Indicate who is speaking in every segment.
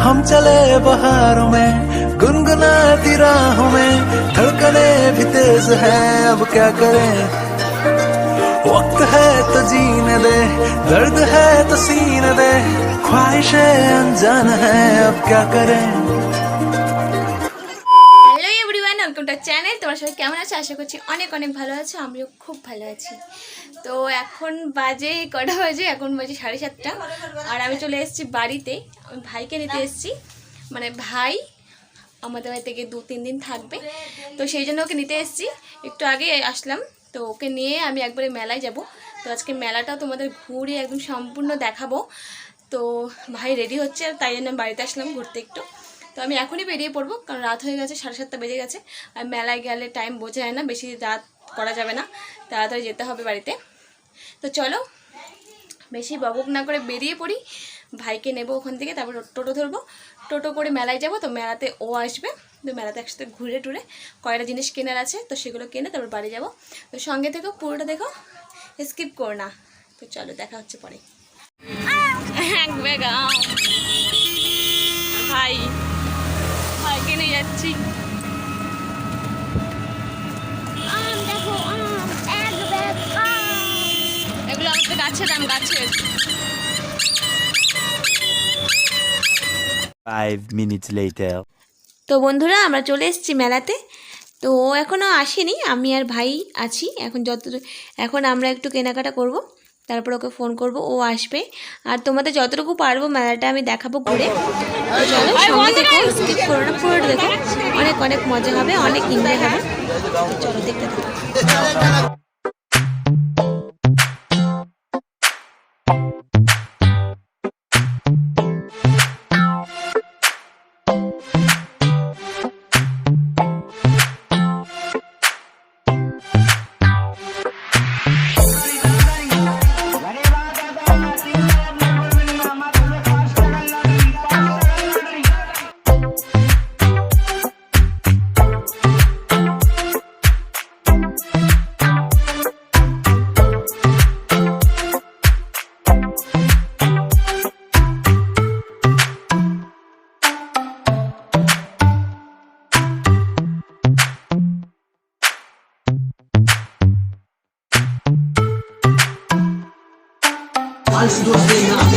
Speaker 1: हम चले बहारों में, गुनगुनाती राहों में, धड़कने भी तेज है, अब क्या करें? वक्त है तो जीने दे, दर्द है तो सीने दे, ख्वाहिशें अनजान है, अब क्या करें?
Speaker 2: চ্যানেল তোমার সবাই কেমন আছে? আশা করছি অনেক অনেক ভালো আছো, আমিও খুব ভালো আছি। তো এখন বাজে কটা বাজে? এখন বাজে সাড়ে সাতটা। আর আমি চলে এসেছি বাড়িতে। আমি ভাইকে নিতে এসেছি। মানে ভাই আমাদের বাড়ি থেকে দু, তিন দিন থাকবে। তো সেই জন্য ওকে নিতে এসেছি। একটু আগে আসলাম। তো ওকে নিয়ে আমি একবারে মেলায় যাব। তো আজকে মেলাটাও তোমাদের ঘুরে একদম সম্পূর্ণ দেখাবো। তো ভাই রেডি হচ্ছে আর তাই জন্য বাড়িতে আসলাম ঘুরতে একটু। তো আমি এখনই বেরিয়ে পড়ব, কারণ রাত হয়ে গেছে, সাড়ে সাতটা বেজে গেছে। আর মেলায় গেলে টাইম বোঝা যায় না, বেশি রাত করা যাবে না। তাড়াতাড়ি যেতে হবে বাড়িতে। তো চলো, বেশি বকবক না করে বেরিয়ে পড়ি। ভাইকে নেব ওখান থেকে, তারপর টোটো ধরবো। টোটো করে মেলায় যাব, তো মেলাতে ও আসবে। তো মেলাতে একসাথে ঘুরে টুরে কয়টা জিনিস কেনার আছে, তো সেগুলো কিনে তারপর বাড়ি যাব। তো সঙ্গে থেকো, পুরোটা দেখো স্কিপ করো না। তো চলো, দেখা হচ্ছে পরে। এক বেগা যাচ্ছি।
Speaker 3: আম দেখো আম এক ব্যাগ আম।
Speaker 2: এগুলো আমাদের গাছের আম গাছের।
Speaker 4: Five minutes later.
Speaker 2: তো বন্ধুরা আমরা চলে এসেছি মেলাতে। তো ও এখনও আসেনি আমি আর ভাই আছি। এখন যত এখন আমরা একটু কেনাকাটা করব। তারপর ওকে ফোন করব ও আসবে। আর তোমাদের যতটুকু পারব মেলাটা আমি দেখাবো ঘুরে। তো চলো সঙ্গে দেখো স্কিপ করো না পুরোটা দেখো। অনেক অনেক মজা হবে অনেক এনজয় হবে। চলো দেখতে থাকো।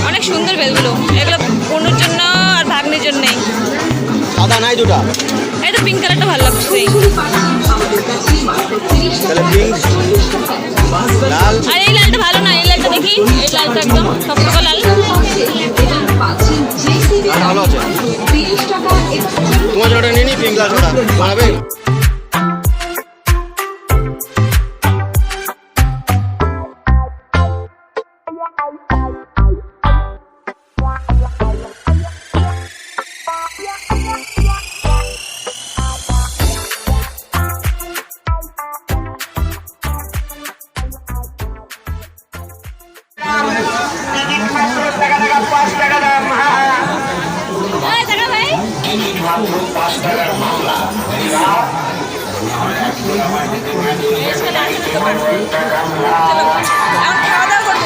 Speaker 2: অনেক সুন্দর বেলগুলো। এগুলো বনুর জন্য আর ভাগ্নির জন্যই।
Speaker 5: সাদা নাই দুটা?
Speaker 2: এই তো পিঙ্ক কালারটা ভালো লাগছে। আর এই লালটা ভালো না এই লালটা দেখি। এই লালটা একদম টকটকা লাল।
Speaker 5: ভালো আছে? তোমার জোড়া নিয়ে নি পিঙ্ক লাল জোড়া
Speaker 2: এখন খাওয়া দাওয়া করব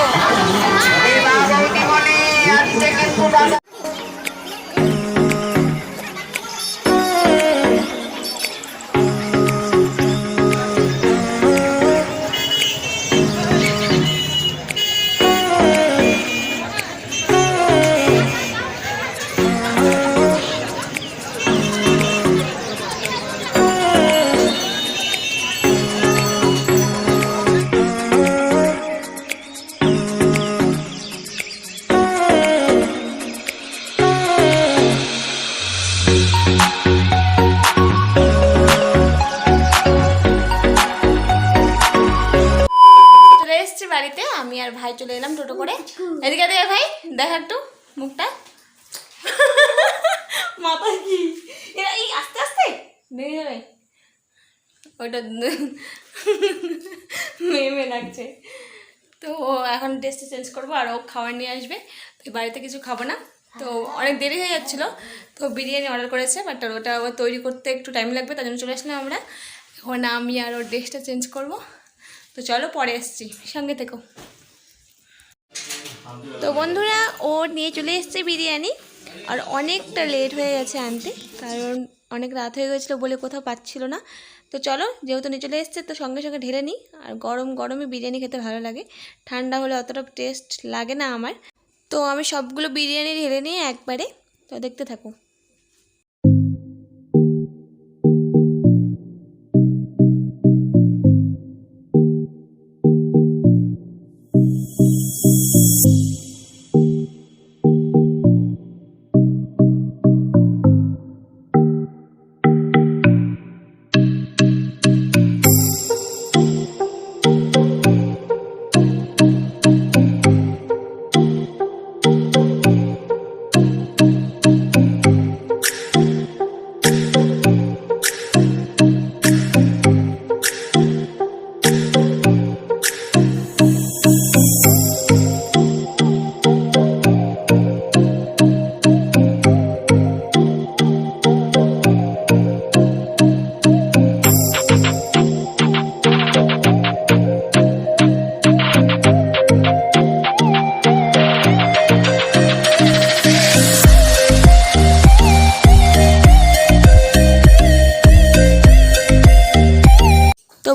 Speaker 2: আর ভাই চলে এলাম টোটো করে। এদিকে দেখে ভাই দেখা একটু মুখটা। মাথা কি? এরা এই আস্তে আস্তে? দেখে যাবে। ওইটা মেয়ে মেয়ে লাগছে। তো ও এখন ড্রেসটা চেঞ্জ করব আর ও খাবার নিয়ে আসবে। তো বাড়িতে কিছু খাব না। তো অনেক দেরি হয়ে যাচ্ছিল। তো বিরিয়ানি অর্ডার করেছে বাট ওটা আবার তৈরি করতে একটু টাইম লাগবে তার জন্য চলে আসলাম আমরা। এখন আমি আর ওর ড্রেসটা চেঞ্জ করব। তো চলো পরে এসছি সঙ্গে থেকো। তো বন্ধুরা, ও নিয়ে চলে এসছে বিরিয়ানি, আর অনেকটা লেট হয়ে গেছে আনতে, কারণ অনেক রাত হয়ে গেছিল বলে কোথাও পাচ্ছিল না। তো চলো, যেহেতু নিয়ে চলে এসছে, তো সঙ্গে সঙ্গে ঢেলে নিই, আর গরম গরমে বিরিয়ানি খেতে ভালো লাগে। ঠান্ডা হলে অতটা টেস্ট লাগে না আমার। তো আমি সবগুলো বিরিয়ানি ঢেলে নিয়ে একবারে, তো দেখতে থাকো।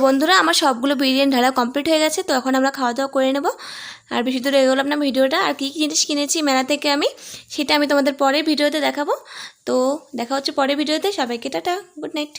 Speaker 2: বন্ধুরা, আমার সবগুলো বিরিয়ানি ঢালা কমপ্লিট হয়ে গেছে, তো এখন আমরা খাওয়া দাওয়া করে নেব। আর বেশি দূরে এগোলাম না ভিডিওটা, আর কী কী জিনিস কিনেছি মেলা থেকে আমি, সেটা আমি তোমাদের পরের ভিডিওতে দেখাবো। তো দেখা হচ্ছে পরের ভিডিওতে, সবাইকে টাটা, গুড নাইট।